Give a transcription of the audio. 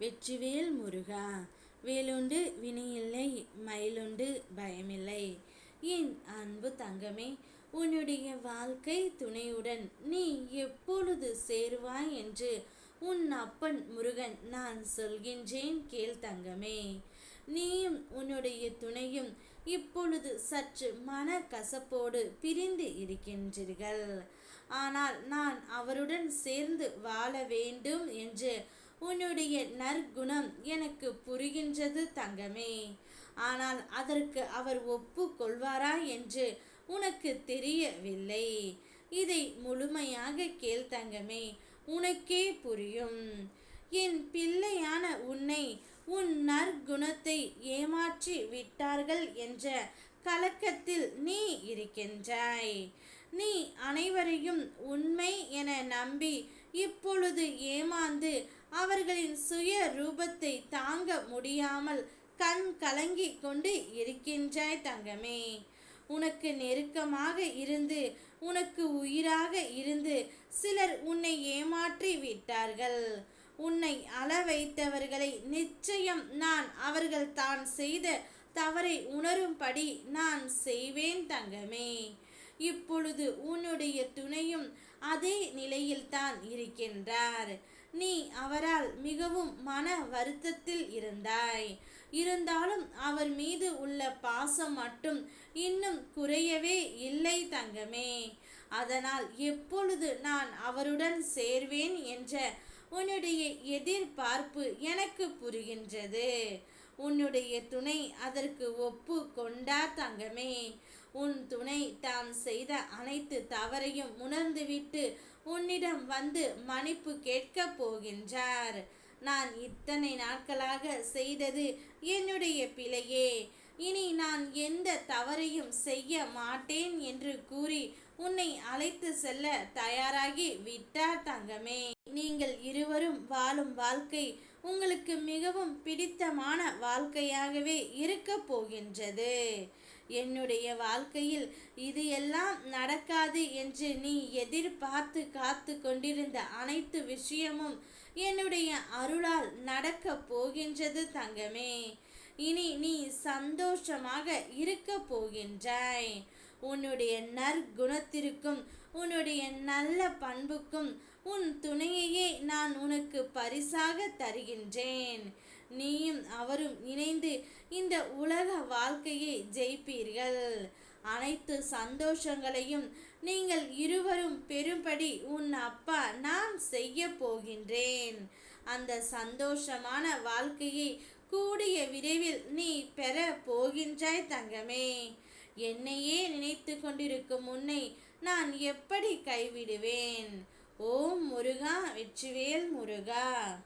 வெற்றிவேல் முருகா. வேலுண்டு வினையில்லை மயிலுண்டு பயமில்லை. என் அன்பு தங்கமே உன்னுடைய வாழ்க்கை துணையுடன் நீ எப்பொழுது சேருவாய் என்று உன் அப்பன் முருகன் நான் சொல்கின்றேன் கேள் தங்கமே. நீயும் உன்னுடைய துணையும் இப்பொழுது சற்று மன கசப்போடு பிரிந்து இருக்கின்றீர்கள். ஆனால் நான் அவருடன் சேர்ந்து வாழ வேண்டும் என்று உன்னுடைய நற்குணம் எனக்கு புரிகின்றது தங்கமே. ஆனால் அதற்கு அவர் ஒப்புக்கொள்வாரா என்று உனக்கு தெரியவில்லை. இதை முழுமையாக கேள் தங்கமே உனக்கே புரியும். என் பிள்ளையான உன்னை உன் நற்குணத்தை ஏமாற்றி விட்டார்கள் என்ற கலக்கத்தில் நீ இருக்கின்றாய். நீ அனைவரையும் உண்மை என நம்பி இப்பொழுது ஏமாந்து அவர்களின் சுய ரூபத்தை தாங்க முடியாமல் கண் கலங்கி கொண்டு இருக்கின்றாய் தங்கமே. உனக்கு நெருக்கமாக இருந்து உனக்கு உயிராக இருந்து சிலர் உன்னை ஏமாற்றி விட்டார்கள். உன்னை அள வைத்தவர்களை நிச்சயம் நான் அவர்கள் தான் செய்த தவறை உணரும்படி நான் செய்வேன் தங்கமே. இப்பொழுது உன்னுடைய துணையும் அதே நிலையில்தான் இருக்கின்றார். நீ அவரால் மிகவும் மன வருத்தத்தில் இருந்தாய். இருந்தாலும் அவர் மீது உள்ள பாசம் மட்டும் இன்னும் குறையவே இல்லை தங்கமே. அதனால் எப்பொழுது நான் அவருடன் சேர்வேன் என்ற உன்னுடைய எதிர்பார்ப்பு எனக்கு புரிகின்றது. உன்னுடைய துணை அதற்கு ஒப்பு கொண்டா தங்கமே. உன் துணை தான் செய்த அனைத்து தவறையும் உணர்ந்துவிட்டு உன்னிடம் வந்து மன்னிப்பு கேட்கப் போகின்றார். நான் இத்தனை நாட்களாக செய்தது என்னுடைய பிழையே. இனி நான் எந்த தவறையும் செய்ய மாட்டேன் என்று கூறி உன்னை அழைத்து செல்ல தயாராகி விட்டார் தங்கமே. நீங்கள் இருவரும் வாழும் வாழ்க்கை உங்களுக்கு மிகவும் பிடித்தமான வாழ்க்கையாகவே இருக்க போகின்றது. என்னுடைய வாழ்க்கையில் இது எல்லாம் நடக்காது என்று நீ எதிர்பார்த்து காத்து கொண்டிருந்த அனைத்து விஷயமும் என்னுடைய அருளால் நடக்க போகின்றது தங்கமே. இனி நீ சந்தோஷமாக இருக்க போகின்றாய். உன்னுடைய நற்குணத்திற்கும் உன்னுடைய நல்ல பண்புக்கும் உன் துணையையே நான் உனக்கு பரிசாக தருகின்றேன். நீயும் அவரும் இணைந்து இந்த உலக வாழ்க்கையை ஜெயிப்பீர்கள். அனைத்து சந்தோஷங்களையும் நீங்கள் இருவரும் பெறும்படி உன் அப்பா நான் செய்ய போகின்றேன். அந்த சந்தோஷமான வாழ்க்கையை கூடிய விரைவில் நீ பெற போகின்றாய் தங்கமே. என்னையே நினைத்து கொண்டிருக்கும் உன்னை நான் எப்படி கைவிடுவேன்? ஓம் முருகா வெற்றிவேல் முருகா.